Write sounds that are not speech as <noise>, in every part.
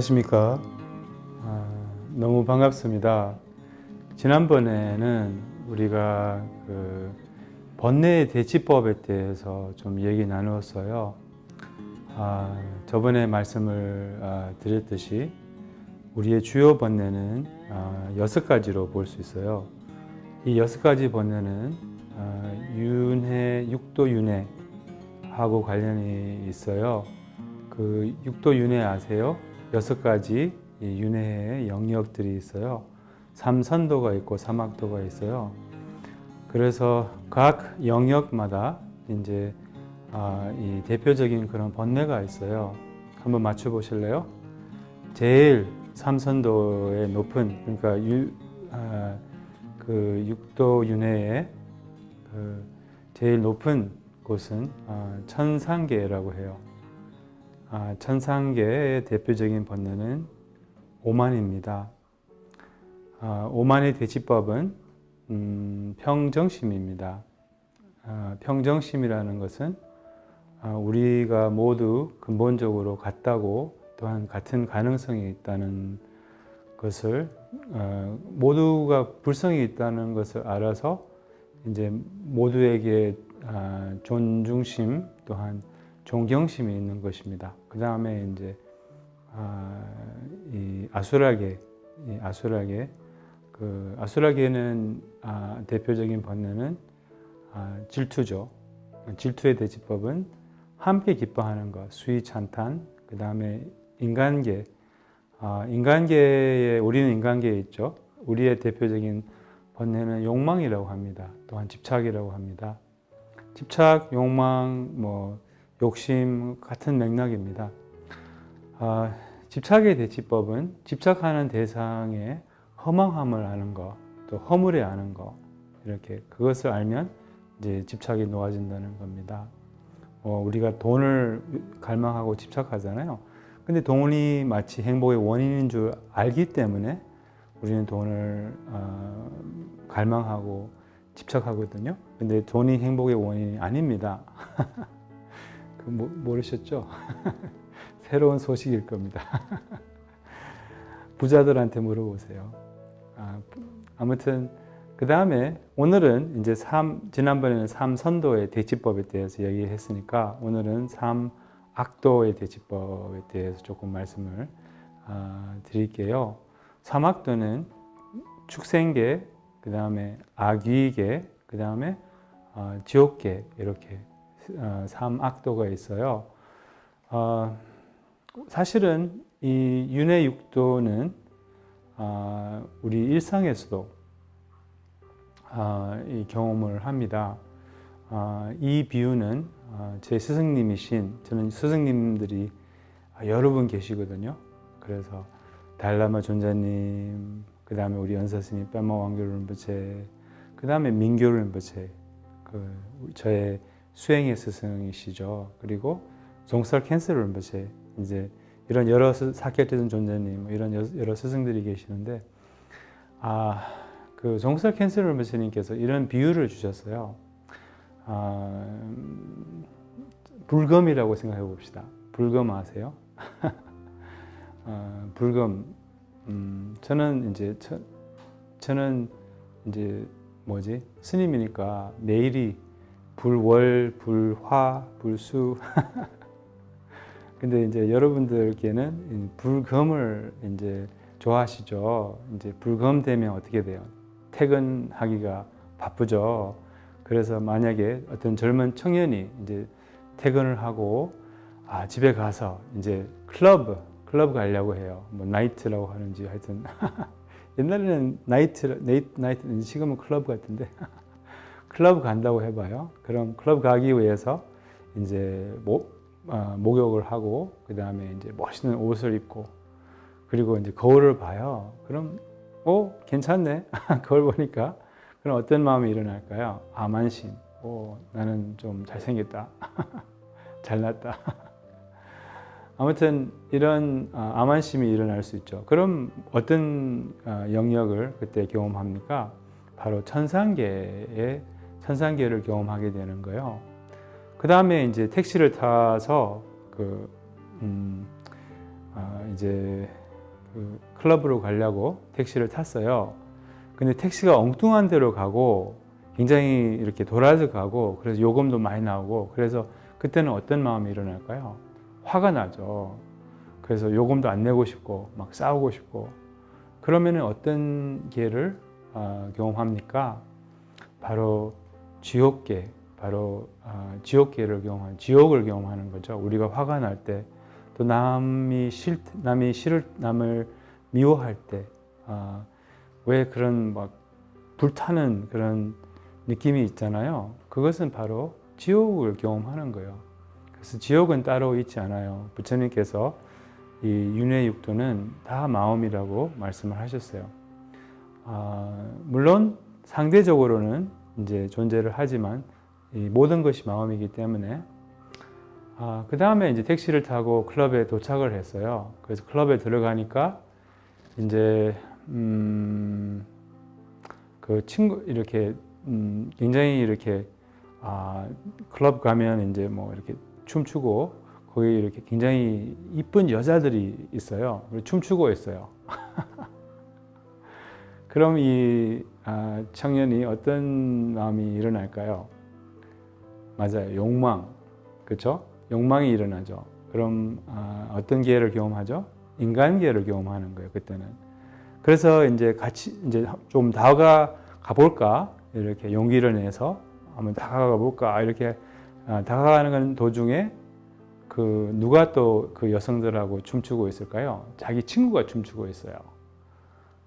안녕하십니까. 아, 너무 반갑습니다. 지난번에는 우리가 그 번뇌 대치법에 대해서 좀 얘기 나누었어요. 아, 저번에 말씀을 아, 드렸듯이 우리의 주요 번뇌는 아, 여섯 가지로 볼 수 있어요. 이 여섯 가지 번뇌는 아, 윤회, 육도 윤회하고 관련이 있어요. 그 육도 윤회 아세요? 여섯 가지 이 윤회의 영역들이 있어요. 삼선도가 있고 삼학도가 있어요. 그래서 각 영역마다 이제 아, 이 대표적인 그런 번뇌가 있어요. 한번 맞춰 보실래요? 제일 삼선도의 높은 그러니까 유, 아, 그 육도 윤회의 그 제일 높은 곳은 아, 천상계라고 해요. 아, 천상계의 대표적인 번뇌는 오만입니다. 아, 오만의 대치법은 음, 평정심입니다. 아, 평정심이라는 것은 아, 우리가 모두 근본적으로 같다고 또한 같은 가능성이 있다는 것을 어, 모두가 불성이 있다는 것을 알아서 이제 모두에게 아, 존중심 또한 존경심이 있는 것입니다. 그 다음에 이제 아, 이 아수라계, 이 아수라계, 그 아수라계는 아, 대표적인 번뇌는 아, 질투죠. 질투의 대지법은 함께 기뻐하는 것, 수위 찬탄, 그 다음에 인간계, 아, 인간계에 우리는 인간계에 있죠. 우리의 대표적인 번뇌는 욕망이라고 합니다. 또한 집착이라고 합니다. 집착, 욕망, 뭐 욕심 같은 맥락입니다. 아, 집착의 대치법은 집착하는 대상의 허망함을 아는 것, 또 허물에 아는 것, 이렇게 그것을 알면 이제 집착이 놓아진다는 겁니다. 어, 우리가 돈을 갈망하고 집착하잖아요. 근데 돈이 마치 행복의 원인인 줄 알기 때문에 우리는 돈을 어, 갈망하고 집착하거든요. 근데 돈이 행복의 원인이 아닙니다. <laughs> 그 모, 모르셨죠? <laughs> 새로운 소식일 겁니다. <laughs> 부자들한테 물어보세요. 아, 아무튼 그 다음에 오늘은 이제 삼 지난번에는 삼선도의 대치법에 대해서 얘기했으니까 오늘은 삼악도의 대치법에 대해서 조금 말씀을 아, 드릴게요. 삼악도는 축생계, 그 다음에 악귀계, 그 다음에 어, 지옥계 이렇게 어, 삼악도가 있어요. 어, 사실은 이 윤회 육도는 어, 우리 일상에서도 어, 이 경험을 합니다. 어, 이 비유는 어, 제 스승님이신 저는 스승님들이 여러 분 계시거든요. 그래서 달라마 존자님, 그 다음에 우리 연사스님 뺨마 왕교를 rinpoche, 그 다음에 민교를 rinpoche, 그 저의 수행의 스승이시죠. 그리고 종살 캔슬을 rinpoche, 이제 이런 여러 사케트든 존자님, 뭐 이런 여러 스승들이 계시는데, 아, 그 종살 캔슬 rinpoche님께서 이런 비유를 주셨어요. 아, 음, 불검이라고 생각해 봅시다. 불검 아세요? <laughs> 어, 불검. 음, 저는 이제 저, 저는 이제 뭐지 스님이니까 매일이 불월, 불화, 불수. <laughs> 근데 이제 여러분들께는 불검을 이제 좋아하시죠. 이제 불검 되면 어떻게 돼요? 퇴근하기가 바쁘죠. 그래서 만약에 어떤 젊은 청년이 이제 퇴근을 하고 아, 집에 가서 이제 클럽 클럽 가려고 해요. 뭐 나이트라고 하는지 하여튼 <laughs> 옛날에는 나이트 네이트 나이트 지금은 클럽 같은데 <laughs> 클럽 간다고 해봐요. 그럼 클럽 가기 위해서 이제 목 어, 목욕을 하고 그 다음에 이제 멋있는 옷을 입고 그리고 이제 거울을 봐요. 그럼 오 괜찮네 <laughs> 거울 보니까 그럼 어떤 마음이 일어날까요? 아만심. 오 나는 좀 잘생겼다. <laughs> 잘났다. <laughs> 아무튼 이런 암환심이 일어날 수 있죠. 그럼 어떤 영역을 그때 경험합니까? 바로 천상계의 천상계를 경험하게 되는 거예요. 그 다음에 이제 택시를 타서 그, 음, 아, 이제 그 클럽으로 가려고 택시를 탔어요. 근데 택시가 엉뚱한 데로 가고 굉장히 이렇게 돌아서 가고 그래서 요금도 많이 나오고 그래서 그때는 어떤 마음이 일어날까요? 화가 나죠. 그래서 요금도 안 내고 싶고 막 싸우고 싶고 그러면은 어떤 기회를 아, 경험합니까? 바로 지옥계, 바로 아, 지옥계를 경험한 지옥을 경험하는 거죠. 우리가 화가 날 때, 또 남이 싫, 남이 싫을 남을 미워할 때, 아, 왜 그런 막 불타는 그런 느낌이 있잖아요. 그것은 바로 지옥을 경험하는 거예요. 그래서 지옥은 따로 있지 않아요. 부처님께서 이 윤회 육도는 다 마음이라고 말씀을 하셨어요. 아, 물론 상대적으로는 이제 존재를 하지만 이 모든 것이 마음이기 때문에 아, 그 다음에 이제 택시를 타고 클럽에 도착을 했어요. 그래서 클럽에 들어가니까 이제 음, 그 친구 이렇게 음, 굉장히 이렇게 아, 클럽 가면 이제 뭐 이렇게 춤추고 거기 이렇게 굉장히 이쁜 여자들이 있어요. 춤추고 있어요. <laughs> 그럼 이 아, 청년이 어떤 마음이 일어날까요? 맞아요. 욕망. 그렇죠? 욕망이 일어나죠. 그럼 아, 어떤 기회를 경험하죠? 인간계를 경험하는 거예요. 그때는. 그래서 이제 같이 이제 좀 다가 가 볼까 이렇게 용기를 내서 한번 다가가 볼까 이렇게 아, 다가가는 도중에 그 누가 또 그 여성들하고 춤추고 있을까요? 자기 친구가 춤추고 있어요.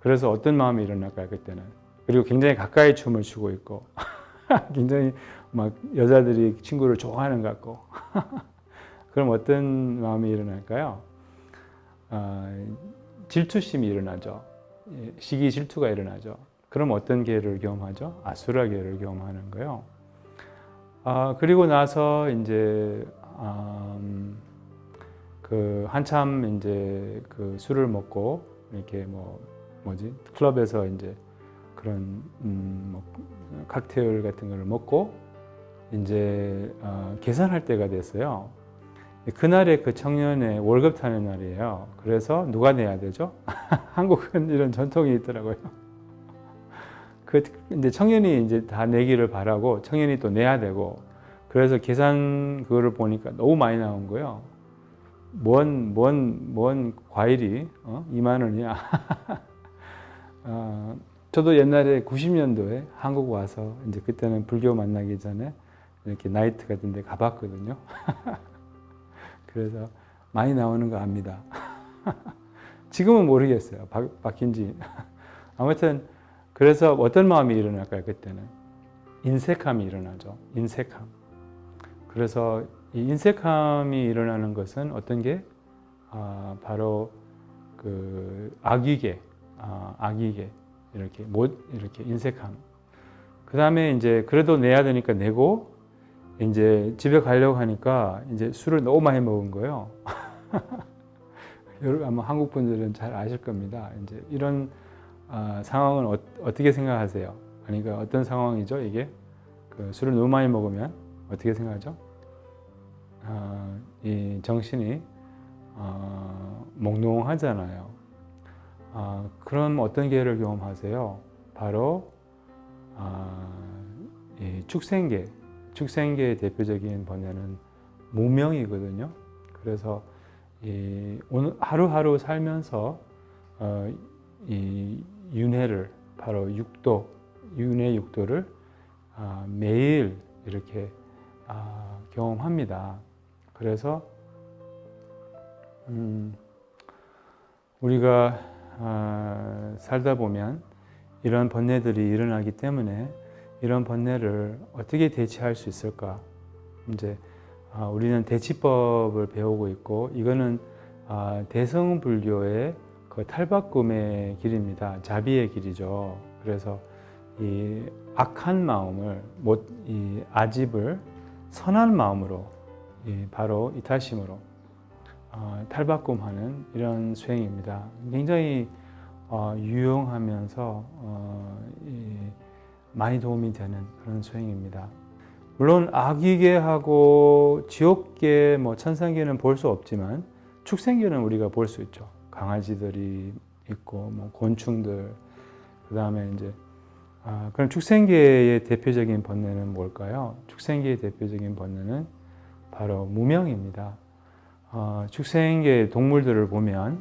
그래서 어떤 마음이 일어날까요 그때는? 그리고 굉장히 가까이 춤을 추고 있고 <laughs> 굉장히 막 여자들이 친구를 좋아하는 것 같고 <laughs> 그럼 어떤 마음이 일어날까요? 아, 질투심이 일어나죠. 예, 시기 질투가 일어나죠. 그럼 어떤 계를 경험하죠? 아수라 계를 경험하는 거예요. 아, 그리고 나서 이제 음, 그 한참 이제 그 술을 먹고 이렇게 뭐 뭐지 클럽에서 이제 그런 음, 뭐 칵테일 같은 거를 먹고 이제 어, 계산할 때가 됐어요. 그날에 그 청년의 월급 타는 날이에요. 그래서 누가 내야 되죠? <laughs> 한국은 이런 전통이 있더라고요. <laughs> 그 이제 청년이 이제 다 내기를 바라고 청년이 또 내야 되고 그래서 계산 그거를 보니까 너무 많이 나온 거예요. 뭔, 뭔, 뭔 과일이 어? 2만 원이야. <laughs> 어, 저도 옛날에 90년도에 한국 와서 이제 그때는 불교 만나기 전에 이렇게 나이트 같은 데 가봤거든요. <laughs> 그래서 많이 나오는 거 압니다. <laughs> 지금은 모르겠어요. 바, 바뀐 지. <laughs> 아무튼 그래서 어떤 마음이 일어날까요? 그때는 인색함이 일어나죠. 인색함. 그래서 이 인색함이 일어나는 것은 어떤 게 아, 바로 그 악이계, 아, 악이계 이렇게 못 이렇게 인색함. 그 다음에 이제 그래도 내야 되니까 내고 이제 집에 가려고 하니까 이제 술을 너무 많이 먹은 거예요. <laughs> 아마 한국 분들은 잘 아실 겁니다. 이제 이런 아, 상황은 어, 떻게 생각하세요? 그러니까 어떤 상황이죠? 이게 그 술을 너무 많이 먹으면 어떻게 생각하죠? 아, 이 정신이 아, 몽롱하잖아요. 아, 그럼 어떤 계를 경험하세요? 바로 아, 이 축생계, 축생계의 대표적인 번뇌는 무명이거든요. 그래서 이 오늘 하루하루 살면서 어, 이 윤회를 바로 육도, 윤회 육도를 아, 매일 이렇게 아, 경험합니다. 그래서 음, 우리가 아, 살다 보면 이런 번뇌들이 일어나기 때문에 이런 번뇌를 어떻게 대처할 수 있을까? 이제 아, 우리는 대치법을 배우고 있고 이거는 아, 대성불교의 그 탈바꿈의 길입니다. 자비의 길이죠. 그래서 이 악한 마음을 못, 이 아집을 선한 마음으로 이 바로 이타심으로 어, 탈바꿈하는 이런 수행입니다. 굉장히 어, 유용하면서 어, 이, 많이 도움이 되는 그런 수행입니다. 물론 악이계하고 지옥계, 뭐 천상계는 볼 수 없지만 축생계는 우리가 볼 수 있죠. 강아지들이 있고 뭐 곤충들 그 다음에 이제 아, 그럼 축생계의 대표적인 번뇌는 뭘까요? 축생계의 대표적인 번뇌는 바로 무명입니다. 어, 축생계 동물들을 보면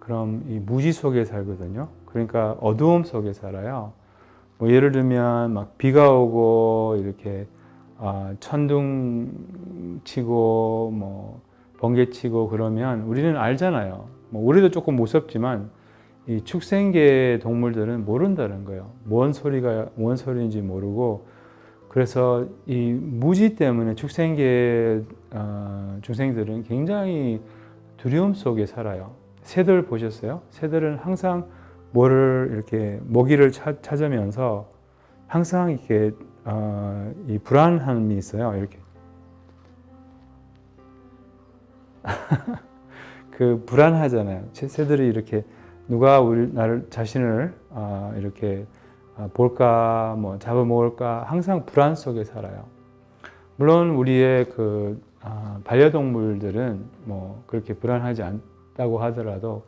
그럼 이 무지 속에 살거든요. 그러니까 어두움 속에 살아요. 뭐 예를 들면 막 비가 오고 이렇게 아, 천둥 치고 뭐 번개 치고 그러면 우리는 알잖아요. 뭐 우리도 조금 무섭지만 이 축생계 동물들은 모른다는 거예요. 뭔 소리가 뭔 소리인지 모르고 그래서 이 무지 때문에 축생계 어, 중생들은 굉장히 두려움 속에 살아요. 새들 보셨어요? 새들은 항상 뭐를 이렇게 먹이를 찾, 찾으면서 항상 이렇게 어, 이 불안함이 있어요. 이렇게 <laughs> 그 불안하잖아요. 새- 새들이 이렇게 누가 우리 나를 자신을 아, 이렇게 아, 볼까 뭐 잡아먹을까 항상 불안 속에 살아요. 물론 우리의 그 아, 반려동물들은 뭐 그렇게 불안하지 않다고 하더라도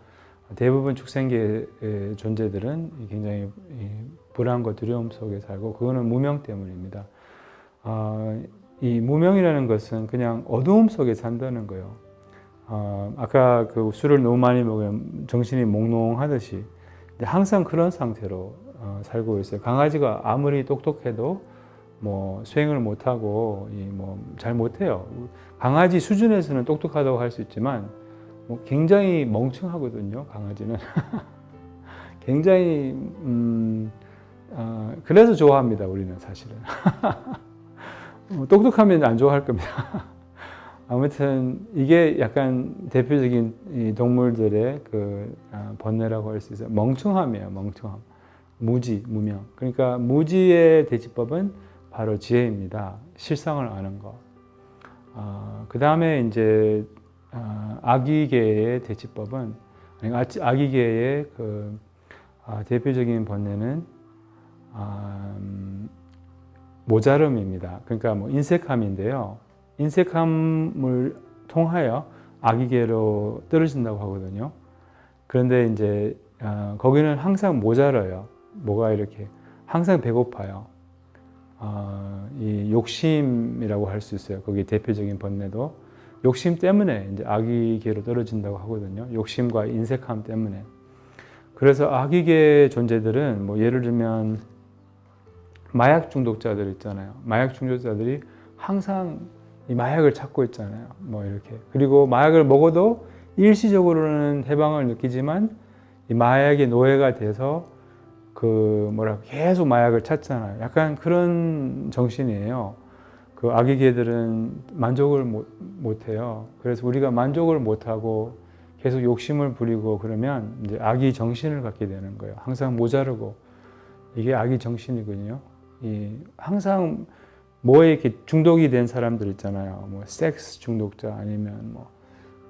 대부분 축생계의 존재들은 굉장히 이 불안과 두려움 속에 살고 그거는 무명 때문입니다. 아, 이 무명이라는 것은 그냥 어두움 속에 산다는 거예요. 어, 아까 그 술을 너무 많이 먹으면 정신이 몽롱하듯이 항상 그런 상태로 어, 살고 있어요. 강아지가 아무리 똑똑해도 뭐 수행을 못하고 뭐 잘 못해요. 강아지 수준에서는 똑똑하다고 할 수 있지만 뭐 굉장히 멍청하거든요. 강아지는 <laughs> 굉장히 음, 어, 그래서 좋아합니다. 우리는 사실은 <laughs> 뭐 똑똑하면 안 좋아할 겁니다. <laughs> 아무튼 이게 약간 대표적인 이 동물들의 그 아, 번뇌라고 할 수 있어요. 멍청함이에요, 멍청함. 무지, 무명. 그러니까 무지의 대지법은 바로 지혜입니다. 실상을 아는 것. 아, 그 다음에 이제 아, 아기계의 대지법은 아니, 아치- 아기계의 그 아, 대표적인 번뇌는 아, 음, 모자름입니다. 그러니까 뭐 인색함인데요. 인색함을 통하여 악이계로 떨어진다고 하거든요. 그런데 이제 어, 거기는 항상 모자라요. 뭐가 이렇게 항상 배고파요. 어, 이 욕심이라고 할 수 있어요. 거기 대표적인 번뇌도 욕심 때문에 이제 악이계로 떨어진다고 하거든요. 욕심과 인색함 때문에. 그래서 악이계 존재들은 뭐 예를 들면 마약 중독자들 있잖아요. 마약 중독자들이 항상 이 마약을 찾고 있잖아요. 뭐 이렇게. 그리고 마약을 먹어도 일시적으로는 해방을 느끼지만 이 마약의 노예가 돼서 그 뭐라 계속 마약을 찾잖아요. 약간 그런 정신이에요. 그 아기 개들은 만족을 못, 못 해요. 그래서 우리가 만족을 못 하고 계속 욕심을 부리고 그러면 이제 아기 정신을 갖게 되는 거예요. 항상 모자르고 이게 아기 정신이거든요. 이 항상 뭐에 이렇게 중독이 된 사람들 있잖아요. 뭐 섹스 중독자 아니면 뭐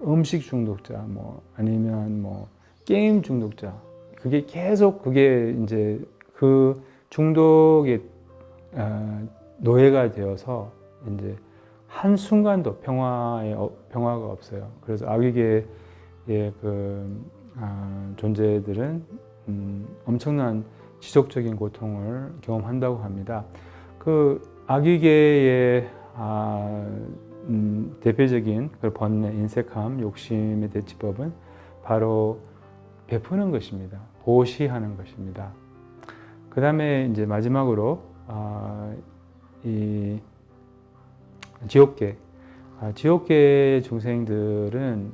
음식 중독자 뭐 아니면 뭐 게임 중독자. 그게 계속 그게 이제 그 중독의 어, 노예가 되어서 이제 한 순간도 평화의 어- 평화가 없어요. 그래서 아기계의 그 아, 존재들은 음, 엄청난 지속적인 고통을 경험한다고 합니다. 그 아기계의 아, 음, 대표적인 그 번뇌, 인색함, 욕심의 대치법은 바로 베푸는 것입니다. 보시하는 것입니다. 그 다음에 이제 마지막으로 아, 이 지옥계, 아, 지옥계 중생들은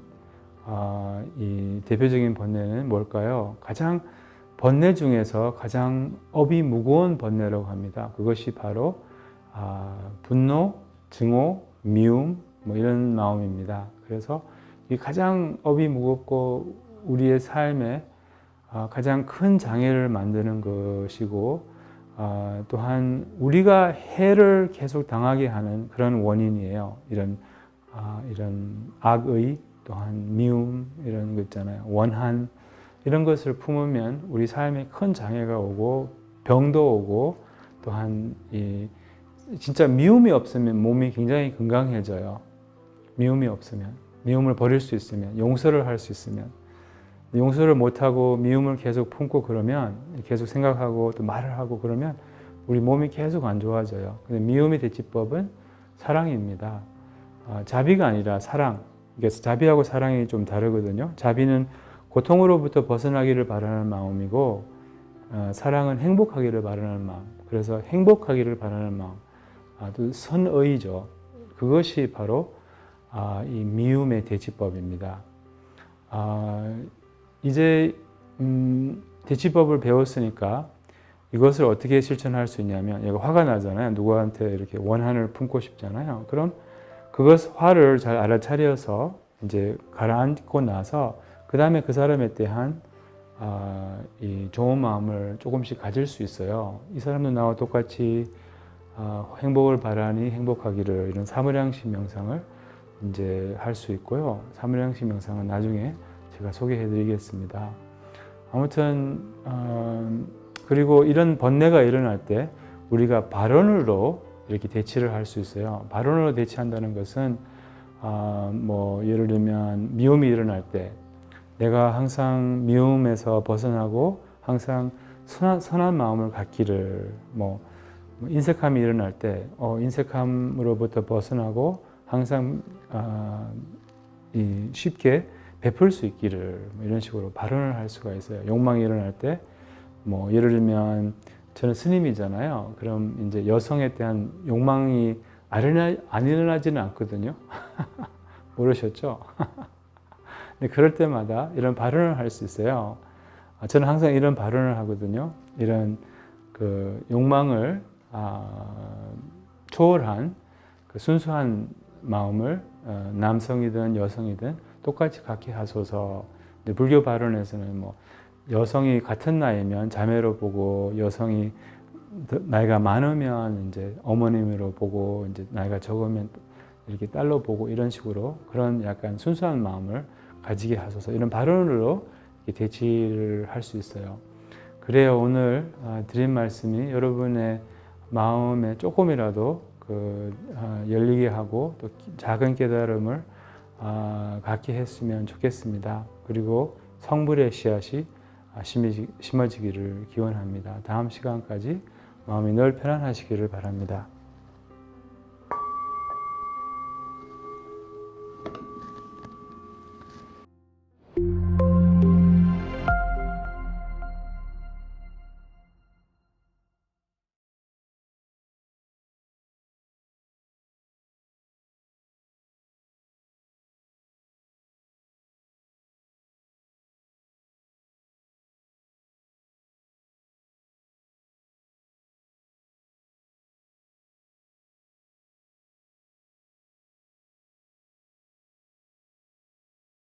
아, 이 대표적인 번뇌는 뭘까요? 가장 번뇌 중에서 가장 업이 무거운 번뇌라고 합니다. 그것이 바로 아, 분노, 증오, 미움 뭐 이런 마음입니다. 그래서 이 가장 업이 무겁고 우리의 삶에 아, 가장 큰 장애를 만드는 것이고 아, 또한 우리가 해를 계속 당하게 하는 그런 원인이에요. 이런 아, 이런 악의 또한 미움 이런 거 있잖아요. 원한 이런 것을 품으면 우리 삶에 큰 장애가 오고 병도 오고 또한 이 진짜 미움이 없으면 몸이 굉장히 건강해져요. 미움이 없으면 미움을 버릴 수 있으면 용서를 할 수 있으면 용서를 못하고 미움을 계속 품고 그러면 계속 생각하고 또 말을 하고 그러면 우리 몸이 계속 안 좋아져요. 근데 미움의 대치법은 사랑입니다. 아, 자비가 아니라 사랑. 그래서 자비하고 사랑이 좀 다르거든요. 자비는 고통으로부터 벗어나기를 바라는 마음이고 어, 사랑은 행복하기를 바라는 마음. 그래서 행복하기를 바라는 마음. 아, 또 선의죠. 그것이 바로 아, 이 미움의 대치법입니다. 아, 이제 음, 대치법을 배웠으니까 이것을 어떻게 실천할 수 있냐면 얘가 화가 나잖아요. 누구한테 이렇게 원한을 품고 싶잖아요. 그럼 그것 화를 잘 알아차려서 이제 가라앉고 나서 그 다음에 그 사람에 대한 아, 이 좋은 마음을 조금씩 가질 수 있어요. 이 사람도 나와 똑같이 아, 행복을 바라니 행복하기를 이런 사무량심 명상을 이제 할 수 있고요. 사무량심 명상은 나중에 제가 소개해 드리겠습니다. 아무튼 어, 그리고 이런 번뇌가 일어날 때 우리가 발언으로 이렇게 대치를 할 수 있어요. 발언으로 대치한다는 것은 아, 뭐 예를 들면 미움이 일어날 때 내가 항상 미움에서 벗어나고 항상 선한, 선한 마음을 갖기를 뭐, 뭐 인색함이 일어날 때 어, 인색함으로부터 벗어나고 항상 아, 이 쉽게 베풀 수 있기를 뭐 이런 식으로 발언을 할 수가 있어요. 욕망이 일어날 때 뭐 예를 들면 저는 스님이잖아요. 그럼 이제 여성에 대한 욕망이 안, 일어나, 안 일어나지는 않거든요. <laughs> 모르셨죠? <laughs> 근데 그럴 때마다 이런 발언을 할 수 있어요. 아, 저는 항상 이런 발언을 하거든요. 이런 그 욕망을 아, 초월한 그 순수한 마음을 어, 남성이든 여성이든 똑같이 갖게 하소서. 근데 불교 발언에서는 뭐 여성이 같은 나이면 자매로 보고 여성이 더 나이가 많으면 이제 어머님으로 보고 이제 나이가 적으면 이렇게 딸로 보고 이런 식으로 그런 약간 순수한 마음을 가지게 하소서 이런 발언으로 대치를 할 수 있어요. 그래요 오늘 아, 드린 말씀이 여러분의 마음에 조금이라도 그 아, 열리게 하고 또 작은 깨달음을 아, 갖게 했으면 좋겠습니다. 그리고 성불의 씨앗이 아, 심어지기를 기원합니다. 다음 시간까지 마음이 늘 편안하시기를 바랍니다.